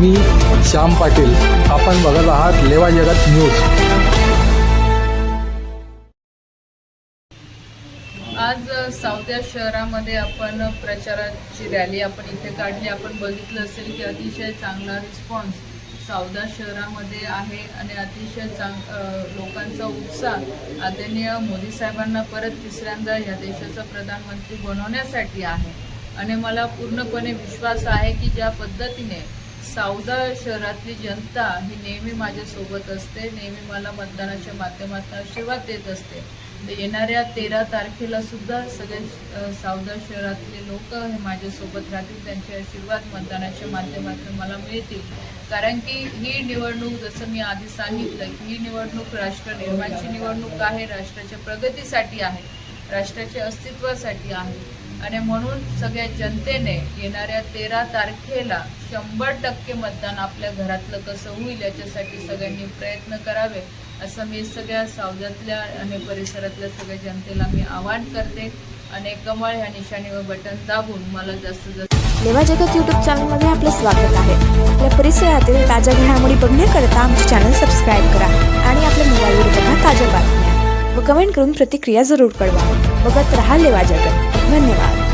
मी श्याम पाटील. आपण बघत आहात लेवा जगत न्यूज. आज सावद्या शहरामध्ये आपण प्रचाराची रॅली आपण इथे काढली. आपण बघितलं असेल की अतिशय चांगला रिस्पॉन्स सावदा शहरामध्ये आहे आणि अतिशय चांग लोकांचा उत्साह आदरणीय मोदी साहेबांना परत तिसऱ्यांदा या देशाचा प्रधानमंत्री बनवण्यासाठी आहे. आणि मला पूर्णपणे विश्वास आहे की ज्या पद्धतीने सावदा शहरातली जनता ही नेहमी माझ्यासोबत असते नेहमी मला मतदानाच्या माध्यमातून आशीर्वाद देत असते. येणाऱ्या तेरा तारखेला सुद्धा सगळे सावदा शहरातले लोक हे माझ्यासोबत राहतील त्यांचे आशीर्वाद मतदानाच्या माध्यमातून मला मिळतील. कारण की ही निवडणूक जसं मी आधी सांगितलं ही निवडणूक राष्ट्र निर्माणची निवडणूक आहे राष्ट्राच्या प्रगतीसाठी आहे राष्ट्राच्या अस्तित्वासाठी आहे. आणि म्हणून सगळ्या जनतेने येणाऱ्या तेरा तारखेला शंभर टक्के मतदान आपल्या घरातलं कसं होईल याच्यासाठी सगळ्यांनी प्रयत्न करावे असं मी सगळ्या सावजातल्या आणि परिसरातल्या सगळ्या जनतेला मी आवाहन करते. आणि कमळ ह्या निशाणीवर बटन दाबून मला जास्तीत जास्त लेवा जगत यूट्यूब चॅनलमध्ये आपलं स्वागत आहे. आपल्या परिसरातील ताज्या घडामोडी बघण्याकरता आमचे चॅनल सबस्क्राईब करा आणि आपल्या मोबाईलवर बघा ताज्या कमेंट करून प्रतिक्रिया जरूर कळवा. बघत रहा लेवा जगत. धन्यवाद.